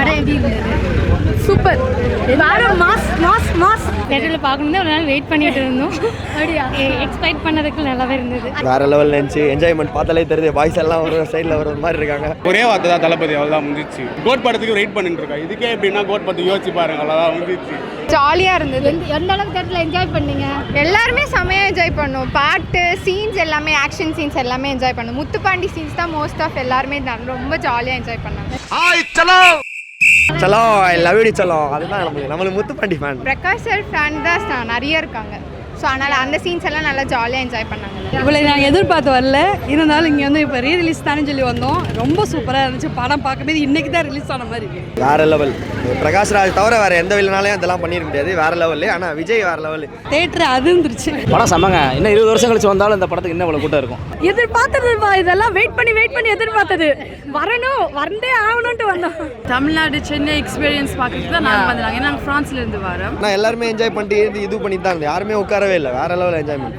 படம் எப்படி இருந்தது? சூப்பர். Mass mass mass. தேட்டரில் பார்க்கணும் தான் ஒரு நாள் வெயிட் பண்ணிட்டு இருந்தோம். அப்படியா? எக்ஸ்பெக்ட் பண்ணதுக்கு நல்லாவே இருந்தது. வேற லெவல் இருந்துச்சு. என்ஜாய்மெண்ட் பார்த்தாலே தெரியுது. பாய்ஸ் எல்லாம் ஒரு சைடில் ஒரு மாதிரி இருக்காங்க. ஒரே வார்த்தை தான் தளபதி அவ்வளோதான் முடிஞ்சிச்சு கோட் படத்துக்கு வெயிட் பண்ணிட்டு இருக்கா? இதுக்கே எப்படின்னா கோட் படத்துக்கு யோசிச்சு பாருங்க. அவ்வளோதான் முடிஞ்சிச்சு ஜாலியாக இருந்தது. எந்த அளவுக்கு தேட்டரில் என்ஜாய் பண்ணீங்க? எல்லாருமே செமையாக என்ஜாய் பண்ணோம். பாட்டு சீன்ஸ் எல்லாமே ஆக்ஷன் சீன்ஸ் எல்லாமே என்ஜாய் பண்ணோம். முத்துப்பாண்டி சீன்ஸ் தான் மோஸ்ட் ஆஃப் எல்லாருமே ரொம்ப ஜாலியாக என்ஜாய் பண்ணாங்க. சலோ ஐ லவ் யூ சலோ. அதுதான் நம்மளுக்கு நம்மளுக்கு Muthupandi fan Prakash sir fan தான் நிறைய இருக்காங்க. ஸோ அதனால் அந்த சீன்ஸ் எல்லாம் நல்லா ஜாலியாக என்ஜாய் பண்ணாங்க. இவ்வளோ நான் எதிர்பார்த்து வரல. இருந்தாலும் இங்கே வந்து இப்போ ரீ ரிலீஸ் தானே சொல்லி வந்தோம். ரொம்ப சூப்பராக இருந்துச்சு. படம் பார்க்கும்போது இன்னைக்கு தான் ரிலீஸ் ஆன மாதிரி இருக்கு. வேற லெவல் பிரகாஷ் ராஜ் தவிர வேற எந்த வில்லனாலையும் இதெல்லாம் பண்ணிருக்க முடியாது. வேற லெவல் ஆனால் விஜய் வேற லெவல் தேட்டர் அதிர்ந்துருச்சு. படம் செம்மங்க. இன்னும் இருபது வருஷம் கழிச்சு வந்தாலும் இந்த படத்துக்கு இன்னும் இவ்வளோ கூட்டம் இருக்கும். எதிர்பார்த்ததுமா இதெல்லாம் வெயிட் பண்ணி வெயிட் பண்ணி எதிர்பார்த்தது. வரணும். வந்தே ஆகணும்ட்டு வந்தோம். தமிழ்நாடு சென்னை எக்ஸ்பீரியன்ஸ் பார்க்கறதுக்கு தான் நாங்கள் வந்தாங்க நாங்கள் ஃப்ரான்ஸ்ல இருந்து வரோம். ஆனால் எல்லாருமே என்ஜாய் பண்ணிட்டு இருந்து இது பண்ணிட்டு தான் யாருமே உட்காரவே இல்லை வேற லெவல் என்ஜாய்மெண்ட்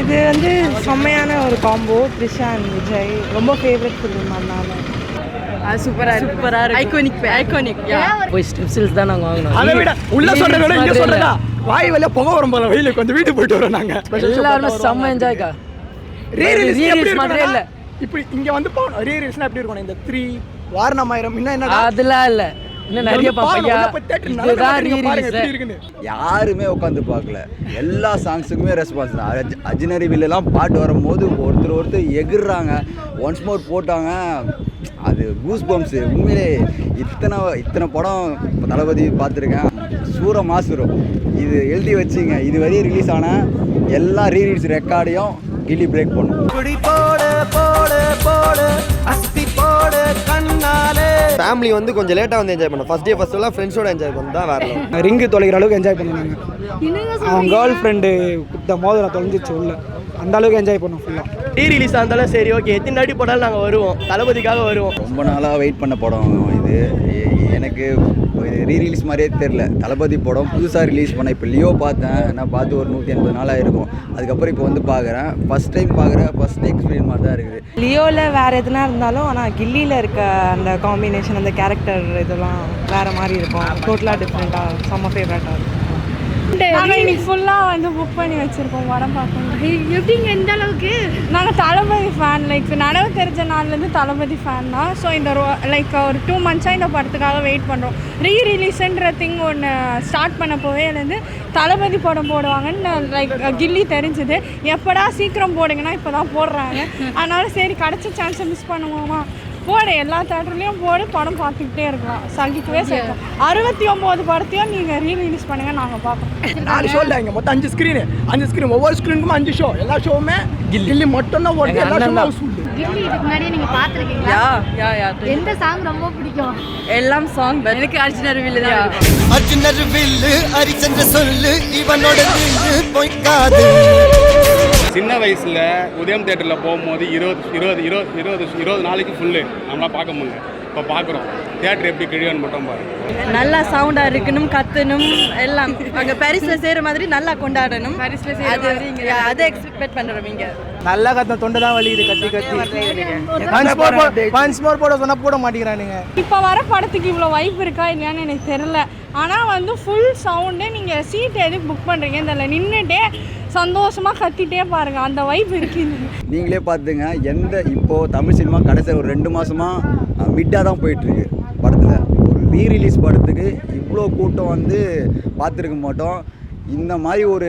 இது வந்து செம்மையான ஒரு காம்போ த்ரிஷா அண்ட் விஜய். ரொம்ப ஃபேவரட் ஃபிலிம் அதனால அது சூப்பராக இருக்கு. ஐகானிக் ஐகானிக் போய் தான் நாங்கள் வாங்கினோம் அதை விட உள்ள சொல்றத விட இங்க சொல்றதா? வாய் வழியா புகை வரும் போல வெயிலுக்கு வந்து வீட்டுக்கு போயிட்டு வரோம் நாங்க. எல்லாருமே செம்ம என்ஜாய்க்கா ரீ ரிலீஸ் மாதிரியே இல்ல. இப்படி இங்க வந்து போகணும். ரீ ரிலீஸ்னா எப்படி இருக்கணும்? இந்த த்ரீ வாரணமாயிரம் இன்னும் என்ன அதெல்லாம் இல்லை. இன்னும் நிறைய பாப்பையா இதுதான் யாருமே உட்காந்து பார்க்கல. எல்லா சாங்ஸுக்குமே ரெஸ்பான்ஸ் தான். அஜ் அஜினரி வில்லெல்லாம் பாட்டு வரும்போது ஒருத்தர் ஒருத்தர் எகிர்றாங்க. ஒன்ஸ் மோர் போட்டாங்க. அது கூஸ் பம்ப்ஸு உண்மையிலே இத்தனை இத்தனை படம் தளபதி பார்த்துருக்கேன். சூர மாசுரம் இது எழுதி வச்சுங்க. இது வரையும் ரிலீஸ் ஆன எல்லா ரீரீல்ஸ் ரெக்கார்டையும் கில்லி பிரேக் பண்ணும். ஃபேமிலி வந்து கொஞ்சம் லேட்டாக வந்து என்ஜாய் பண்ணோம் ஃபர்ஸ்ட் டே ஃபர்ஸ்ட் எல்லாம் ஃப்ரெண்ட்ஸோட என்ஜாய் பண்ணி தான் வேற. ரிங்கு தொலைகிற அளவுக்கு என்ஜாய் பண்ணுவாங்க. அவன் கேர்ள் ஃப்ரெண்டு இந்த மோதிரம் தொலைஞ்சிச்சு உள்ள. அந்த அளவுக்கு என்ஜாய் பண்ணோம் ஃபுல்லாக ரீ ரிலீஸ் ஆனாலும் சரி ஓகே எத்தனை நாட்டி போனாலும் நாங்கள் வருவோம். தளபதிக்காக வருவோம். ரொம்ப நாளாக வெயிட் பண்ண படம் இது. எனக்கு ரீ ரிலீஸ் மாதிரியே தெரில தளபதி படம் புதுசாக ரிலீஸ் பண்ண இப்போ லியோ பார்த்தேன். நான் பார்த்து ஒரு நூற்றி எண்பது நாளாக இருக்கும் அதுக்கப்புறம் இப்போ வந்து பார்க்குறேன் ஃபஸ்ட் டைம் பார்க்குறேன் ஃபஸ்ட் எக்ஸ்பீரியன்ஸ் மாதிரி தான் இருக்குது. லியோவில் வேற எதுனா இருந்தாலும் ஆனால் கில்லியில் இருக்க அந்த காம்பினேஷன் அந்த கேரக்டர் இதெல்லாம் வேற மாதிரி இருக்கும். டோட்டலாக டிஃப்ரெண்ட்டாக செம்ம ஃபேவரட்டாக இருக்கும். நாங்கள் இன்னைக்கு ஃபுல்லாக வந்து புக் பண்ணி வச்சுருக்கோம் படம் பார்க்கணும் எப்படிங்க எந்த அளவுக்கு? நாங்கள் தளபதி ஃபேன் லைக் நடவு தெரிஞ்ச நாள்லேருந்து தளபதி ஃபேன் தான். ஸோ இந்த லைக் ஒரு டூ மந்த்ஸாக இந்த படத்துக்காக வெயிட் பண்ணுறோம் ரீ ரிலீஸ்ன்ற திங் ஒன்று ஸ்டார்ட் பண்ண போவேலேருந்து தளபதி படம் போடுவாங்கன்னு லைக் கில்லி தெரிஞ்சுது. எப்படா சீக்கிரம் போடுங்கன்னா இப்போ தான் போடுறாங்க. அதனால சரி கிடச்ச சான்ஸை மிஸ் பண்ணுவோமா? போடு எல்லா தேட்டர்லேயும் போடு படம் பார்த்துக்கிட்டே இருக்கலாம். சகிக்கவே சேர்க்கலாம் அறுபத்தி ஒம்பது படத்தையும் நீங்கள் ரீ ரிலீஸ் பண்ணுங்க நாங்கள் பார்ப்போம். நாலு ஷோ இல்லை இங்கே மொத்தம் அஞ்சு ஸ்க்ரீனு அஞ்சு ஸ்க்ரீன் ஒவ்வொரு ஸ்க்ரீனுக்கும் அஞ்சு ஷோ எல்லா ஷோவுமே கில்லி. மட்டும் தான் ஓடுது எல்லா ஷோவும் கில்லி இதுக்கு முன்னாடியே நீங்கள் பார்த்துருக்கீங்களா? யா யா யா எந்த சாங் ரொம்ப பிடிக்கும்? எல்லாம் சாங் எனக்கு அர்ஜுனர் வில்லு தான் அர்ஜுனர் வில்லு அரிச்சந்திர சொல்லு இவனோட பொய்க்காது. சின்ன வயசில் உதயம் தேட்டரில் போகும்போது இருபது இருபது இருபது இருபது இருபது நாளைக்கு ஃபுல்லு நம்மளால் பார்க்க முடியல இப்போ பார்க்குறோம். தேட்டர் எப்படி கிழியோன்னு மட்டும் பாருங்க. நல்லா சவுண்டா இருக்கணும் கத்தணும் எல்லாம். அங்க பாரிஸ்ல செய்யற மாதிரி நல்லா கொண்டாடணும். பாரிஸ்ல மாதிரி அதை எக்ஸ்பெக்ட் பண்றோம் இங்க. நல்லா கத்த தொண்டை தான் வலிக்குது கத்தி கத்தி. பன்ஸ் மோர் பன்ஸ் மோர் போட சொன்னா போட மாட்டேங்கிறானுங்க. இப்போ வர படத்துக்கு இவ்வளோ வைப் இருக்கா இல்லையான்னு எனக்கு தெரில ஆனால் வந்து ஃபுல் சவுண்டு நீங்கள் சீட் எதுக்கு புக் பண்ணுறீங்க இந்த நின்றுட்டே சந்தோஷமாக கத்திட்டே பாருங்கள் அந்த வைப் இருக்குது நீங்களே பார்த்துங்க எந்த இப்போது தமிழ் சினிமா கடைசி ஒரு ரெண்டு மாதமாக மிட்டாக தான் போயிட்டுருக்கு படத்தில். ஒரு ரீ ரிலீஸ் படத்துக்கு இவ்வளோ கூட்டம் வந்து பார்த்துருக்க மாட்டோம். இந்த மாதிரி ஒரு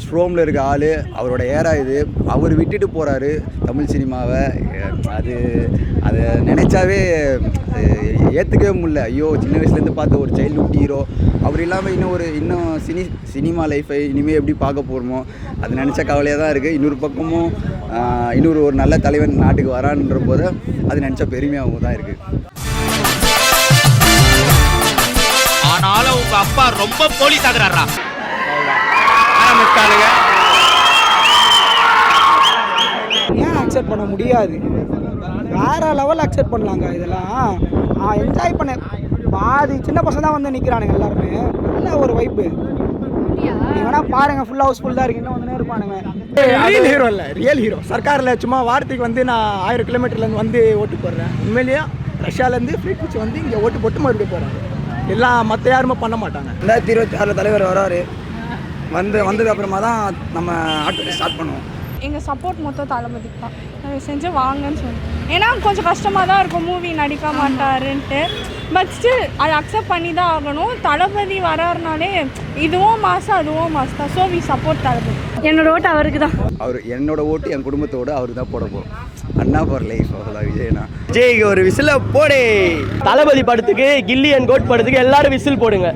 ஸ்ட்ரோமில் இருக்க ஆள் அவரோட ஏரா இது. அவர் விட்டுட்டு போகிறாரு தமிழ் சினிமாவை. அது அதை நினச்சாவே ஏற்றுக்கவே முடியல. ஐயோ சின்ன வயசுலேருந்து பார்த்த ஒரு சைல்டுஹுட் ஹீரோ அவர் இல்லாமல் இன்னும் ஒரு இன்னும் சினி சினிமா லைஃப்பை இனிமேல் எப்படி பார்க்க போகிறோமோ அது நினச்ச கவலையாக தான் இருக்குது இன்னொரு பக்கமும் இன்னொரு ஒரு நல்ல தலைவன் நாட்டுக்கு வரான்ற போது அது நினச்ச பெருமையாகவும் தான் இருக்குது ஆனாலும் உங்கள் அப்பா ரொம்ப போலீஸ் ஆகிறாரா? ஆரம்பிச்சிட்டானுங்க ஏன் அக்செப்ட் பண்ண முடியாது? வேற லெவல் அக்செப்ட் பண்ணலாங்க இதெல்லாம். என்ஜாய் பண்ண பாதி சின்ன பசங்க தான் வந்து நிற்கிறானுங்க எல்லாருமே. நல்ல ஒரு வைப்பு வேணா பாருங்க ஃபுல் ஹவுஸ்ஃபுல் தான் இருக்கு இன்னும் வந்து இருப்பானுங்க. ரியல் ஹீரோ இல்லை ரியல் ஹீரோ சர்க்காரில் சும்மா வாரத்துக்கு வந்து நான் ஆயிரம் கிலோமீட்டர்லேருந்து வந்து ஓட்டு போடுறேன். உண்மையிலேயே ரஷ்யாலேருந்து ஃப்ரீ பிடிச்சி வந்து இங்கே ஓட்டு போட்டு மறுபடியும் போகிறாங்க எல்லாம் மற்ற யாருமே பண்ண மாட்டாங்க. ரெண்டாயிரத்தி இருபத்தி ஆறில் தலைவர் வராரு வந்து வந்தது அப்புறமா தான் நம்ம ஆட்டத்தை ஸ்டார்ட் பண்ணுவோம். எங்கள் சப்போர்ட் மொத்தம் தளபதிக்கு தான். தயவு செஞ்சு வாங்கன்னு சொல்லி. ஏன்னா கொஞ்சம் கஷ்டமாக தான் இருக்கும் மூவி நடிக்க மாட்டாருன்ட்டு. பட் ஸ்டில் அதை அக்செப்ட் பண்ணி தான் ஆகணும். தளபதி வராருனாலே இதுவும் மாதம் அதுவும் மாதம் தான். So we support Thalapathy. என்னோட ஓட்டு அவருக்கு தான். அவர் என்னோட ஓட்டு என் குடும்பத்தோடு அவர் தான் போட போகிறோம் அண்ணா ஃபார் லைஃப் அவ்வளோதான் விஜயனா. விஜய்க்கு ஒரு விசில போடே. தளபதி படத்துக்கு கில்லி அண்ட் கோட் படத்துக்கு எல்லாரும் விசில் போடுங்க.